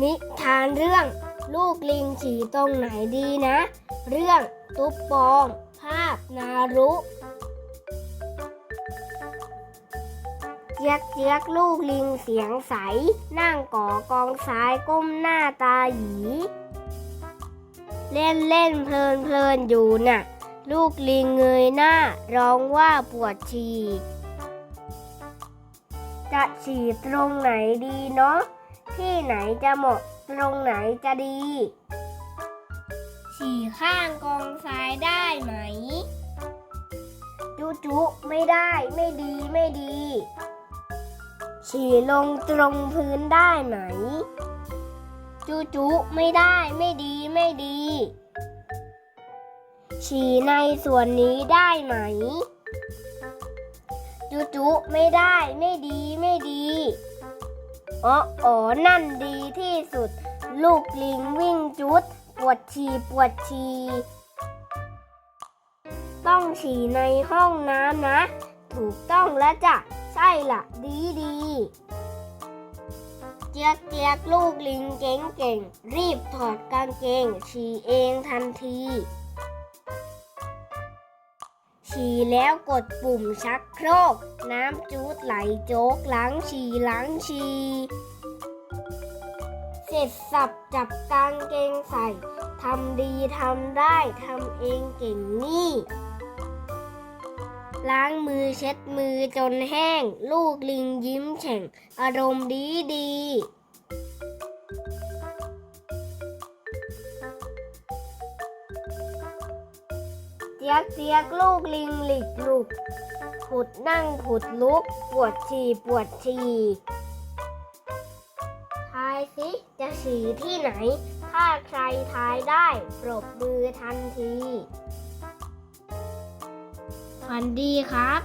นิทานเรื่อง ลูกลิงฉี่ตรงไหนดีนะ เรื่องตุ๊บปอง ภาพนารุเจี๊ยกเจี๊ยกลูกลิงเสียงใส นั่งก่อกองซ้ายก้มหน้าตาหยี เล่นเล่นเพลินเพลินอยู่น่ะ ลูกลิงเงยหน้า ร้องว่าปวดฉี่จะฉี่ตรงไหนดีเนาะ ที่ไหนจะเหมาะตรงไหนจะดีฉี่ข้างกองทรายได้ไหม จุจุไม่ได้ไม่ดีไม่ดี ฉี่ลงตรงพื้นได้ไหม จุจุไม่ได้ไม่ดีไม่ดี ฉี่ในส่วนนี้ได้ไหม จุจุไม่ได้ไม่ดีไม่ดี อ๋ออ๋อนั่นดีที่สุด ลูกลิงวิ่งจุด ปวดฉี่ปวดฉี่ต้องฉี่ในห้องน้ำนะ ถูกต้องแล้วจ้ะ ใช่ละดีดีเจียกเจียกลูกลิงเก่งเก่งๆรีบถอดกางเกงฉี่เองทันที ฉี่แล้วกดปุ่มชักโครก น้ำจูดไหลโจกล้างฉี่ล้างฉี่เสร็จสับจับกางเกงใส่ทำดีทำได้ทำเองเก่งนี่ ล้างมือเช็ดมือจนแห้ง ลูกลิงยิ้มแฉ่ง อารมณ์ดีดี เจี๊ยกเจี๊ยกลูกลิงหลีกลุกผุดนั่งผุดลุก ปวดฉี่ปวดฉี่ทายสิจะฉี่ที่ไหน ถ้าใครทายได้ปรบมือทันทีฝันดีครับ